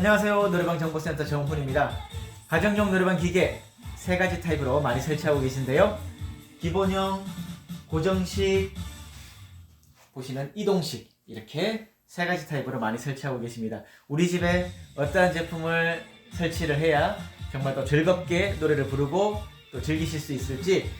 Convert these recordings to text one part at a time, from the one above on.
안녕하세요. 노래방 정보센터 정훈입니다. 가정용 노래방 기계 세 가지 타입으로 많이 설치하고 계신데요. 기본형, 고정식, 보시는 이동식 이렇게 세 가지 타입으로 많이 설치하고 계십니다. 우리 집에 어떠한 제품을 설치를 해야 정말 더 즐겁게 노래를 부르고 또 즐기실 수 있을지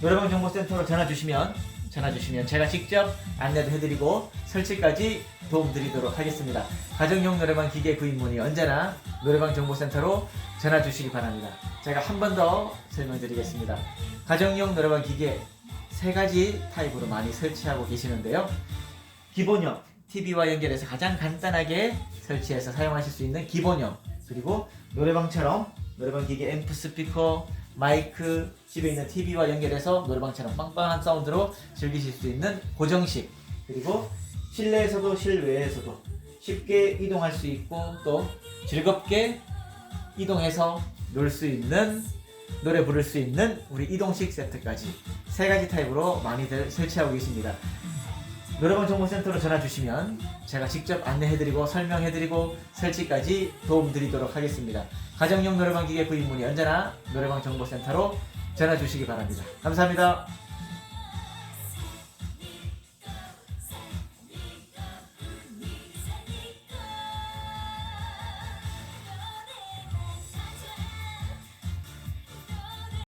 노래방 정보센터로 전화 주시면 전화 주시면 제가 직접 안내도 해드리고 설치까지 도움드리도록 하겠습니다. 가정용 노래방 기계 구입 문의 언제나 노래방 정보센터로 전화 주시기 바랍니다. 제가 한 번 더 설명드리겠습니다. 가정용 노래방 기계 세 가지 타입으로 많이 설치하고 계시는데요. 기본형 TV와 연결해서 가장 간단하게 설치해서 사용하실 수 있는 기본형 그리고 노래방처럼 노래방 기계 앰프 스피커 마이크 집에 있는 TV와 연결해서 노래방처럼 빵빵한 사운드로 즐기실 수 있는 고정식 그리고 실내에서도 실외에서도 쉽게 이동할 수 있고 또 즐겁게 이동해서 놀 수 있는 노래 부를 수 있는 우리 이동식 세트까지 세 가지 타입으로 많이들 설치하고 계십니다. 노래방 정보센터로 전화 주시면 제가 직접 안내해드리고 설명해드리고 설치까지 도움드리도록 하겠습니다. 가정용 노래방 기계 구입 문의 언제나 노래방 정보센터로 전화 주시기 바랍니다. 감사합니다.